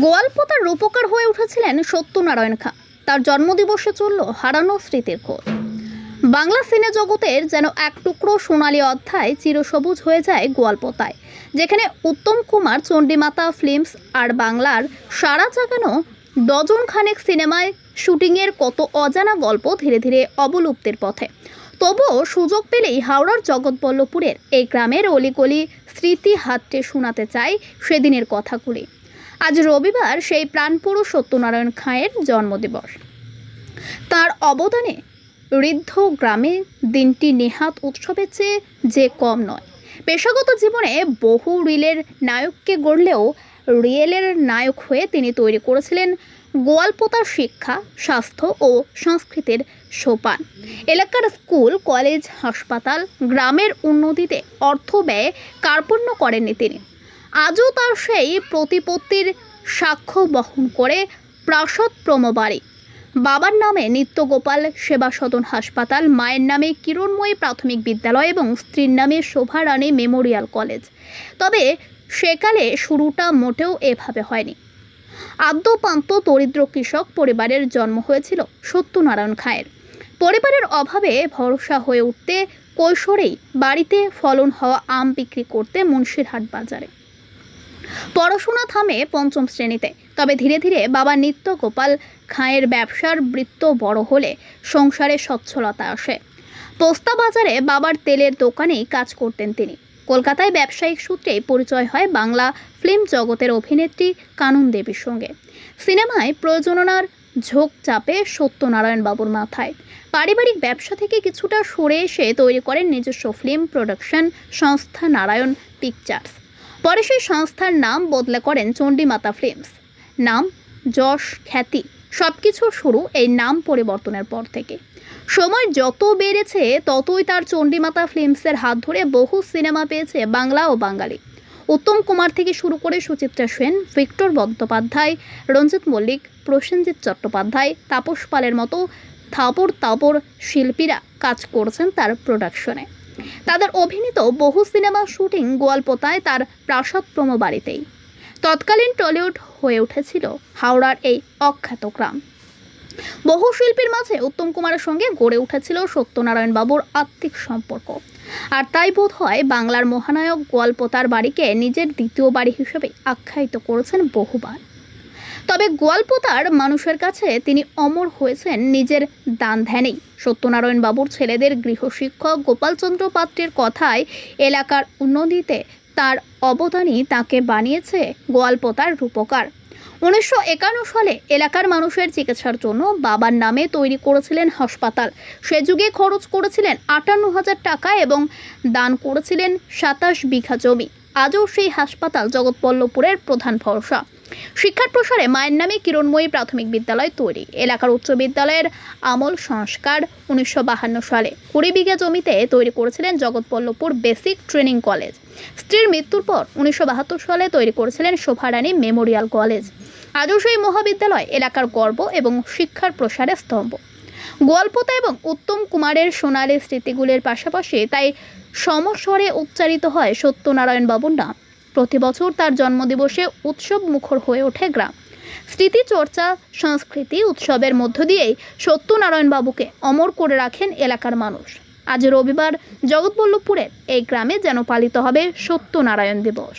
গোয়ালপোতার রূপকার হয়ে উঠেছিলেন সত্যনারায়ণ খা। তার জন্মদিবসে চলল হারানো স্মৃতির খোঁজ বাংলা সিনে জগতের যেন এক টুকরো সোনালি অধ্যায় চিরসবুজ হয়ে যায় গোয়ালপোতায়, যেখানে উত্তম কুমার, চণ্ডীমাতা ফিল্মস আর বাংলার সারা জাগানো ডজন খানেক সিনেমায় শুটিংয়ের কত অজানা গল্প ধীরে ধীরে অবলুপ্তির পথে। তবুও সুযোগ পেলেই হাওড়ার জগৎবল্লভপুরের এই গ্রামের অলিগলি স্মৃতি হাতটে শোনাতে চাই সেদিনের কথাগুলি। আজ রবিবার সেই প্রাণপুরুষ সত্যনারায়ণ খাঁয়ের জন্মদিবস। তার অবদানে ঋদ্ধ গ্রামে দিনটি নেহাত উৎসবের চেয়ে যে কম নয়। পেশাগত জীবনে বহু রিলের নায়ককে গড়লেও রিয়েলের নায়ক হয়ে তিনি তৈরি করেছিলেন গোয়ালপোতার শিক্ষা, স্বাস্থ্য ও সংস্কৃতির সোপান। এলাকার স্কুল, কলেজ, হাসপাতাল, গ্রামের উন্নতিতে অর্থ ব্যয় কার্পণ্য করেননি তিনি। আজও তার সেই প্রতিপত্তির সাক্ষ্য বহন করে প্রাসদ প্রমবাড়ি। বাবার নামে নিত্যগোপাল সেবা সদন হাসপাতাল, মায়ের নামে কিরণময়ী প্রাথমিক বিদ্যালয় এবং স্ত্রীর নামে শোভা রানী মেমোরিয়াল কলেজ। তবে সেকালে শুরুটা মোটেও এভাবে হয়নি। আদ্যপান্ত দরিদ্র কৃষক পরিবারের জন্ম হয়েছিল সত্যনারায়ণ খায়ের। পরিবারের অভাবে ভরসা হয়ে উঠতে কৈশোরেই বাড়িতে ফলন হওয়া আম বিক্রি করতে মুন্সিরহাট বাজারে। পড়াশোনা থামে পঞ্চম শ্রেণীতে। তবে ধীরে ধীরে বাবা নিত্য গোপাল খাঁয়ের ব্যবসার বৃত্ত বড় হলে সংসারে সচ্ছলতা আসে। পোস্তা বাজারে বাবার তেলের দোকানেই কাজ করতেন তিনি। কলকাতায় ব্যবসায়িক সূত্রে পরিচয় হয় বাংলা ফিল্ম জগতের অভিনেত্রী কানুন দেবীর সঙ্গে। সিনেমায় প্রয়োজনার ঝোঁক চাপে সত্যনারায়ণ বাবুর মাথায়। পারিবারিক ব্যবসা থেকে কিছুটা সরে এসে তৈরি করেন নিজস্ব ফিল্ম প্রোডাকশন সংস্থা নারায়ণ পিকচার্স। পরে সেই সংস্থার নাম বদলে করেন চণ্ডীমাতা ফিল্মস। নাম যশ, খ্যাতি সব কিছুর শুরু এই নাম পরিবর্তনের পর থেকে। সময় যত বেড়েছে, ততই তার চণ্ডীমাতা ফিল্মসের হাত ধরে বহু সিনেমা পেয়েছে বাংলা ও বাঙালি। উত্তম কুমার থেকে শুরু করে সুচিত্রা সেন, ভিক্টর বন্দ্যোপাধ্যায়, রঞ্জিত মল্লিক, প্রসেনজিৎ চট্টোপাধ্যায়, তাপস পালের মতো থাপর তাপর শিল্পীরা কাজ করছেন তার প্রোডাকশনে। তাদের অভিনীত বহু সিনেমা শুটিং গোয়ালপোতায় তার প্রাসাদ প্রমো বাড়িতেই। তৎকালীন টলিউড হয়ে উঠেছিল হাওড়ার এই অখ্যাত গ্রাম। বহু শিল্পীর মাঝে উত্তম কুমারের সঙ্গে গড়ে উঠেছিল সত্যনারায়ণ বাবুর আত্মিক সম্পর্ক। আর তাই বোধ হয় বাংলার মহানায়ক গোয়ালপোতার বাড়িকে নিজের দ্বিতীয় বাড়ি হিসেবে আখ্যায়িত করেছেন বহুবার। তবে গোয়ালপোতার মানুষের কাছে তিনি অমর হয়েছেন নিজের দান ধ্যানেই। সত্যনারায়ণ বাবুর ছেলেদের গৃহশিক্ষক গোপালচন্দ্র পাত্রের কথায় এলাকার উন্নতিতে তার অবদানই তাকে বানিয়েছে গোয়ালপোতার রূপকার। উনিশশো একান্ন সালে এলাকার মানুষের চিকিৎসার জন্য বাবার নামে তৈরি করেছিলেন হাসপাতাল। সে যুগে খরচ করেছিলেন আটান্ন হাজার টাকা এবং দান করেছিলেন সাতাশ বিঘা জমি। আজও সেই হাসপাতাল জগৎবল্লভপুরের প্রধান ভরসা। শিক্ষার প্রসারে মায়ের নামে কিরণময়ী প্রাথমিক বিদ্যালয় তৈরি। এলাকার উচ্চ বিদ্যালয়ের আমল সংস্কার উনিশশো সালে কুড়ি বিঘা জমিতে তৈরি করেছিলেন জগৎবল্লভপুর বেসিক ট্রেনিং কলেজ। স্ত্রীর মৃত্যুর পর উনিশশো বাহাত্তর সালে তৈরি করেছিলেন শোভারানী মেমোরিয়াল কলেজ। আজও সেই মহাবিদ্যালয় এলাকার গর্ব এবং শিক্ষার প্রসারে স্তম্ভ। গোয়ালপোতা এবং উত্তম কুমারের সোনালী স্মৃতিগুলির পাশাপাশি তাই সমস্বরে উচ্চারিত হয় সত্যনারায়ণ বাবুর নাম। প্রতি বছর তার জন্মদিবসে উৎসব মুখর হয়ে ওঠে গ্রাম। স্মৃতিচর্চা সংস্কৃতি উৎসবের মধ্য দিয়েই সত্যনারায়ণ বাবুকে অমর করে রাখেন এলাকার মানুষ। আজ রবিবার জগৎবল্লভপুরের এই গ্রামে যেন পালিত হবে সত্যনারায়ণ দিবস।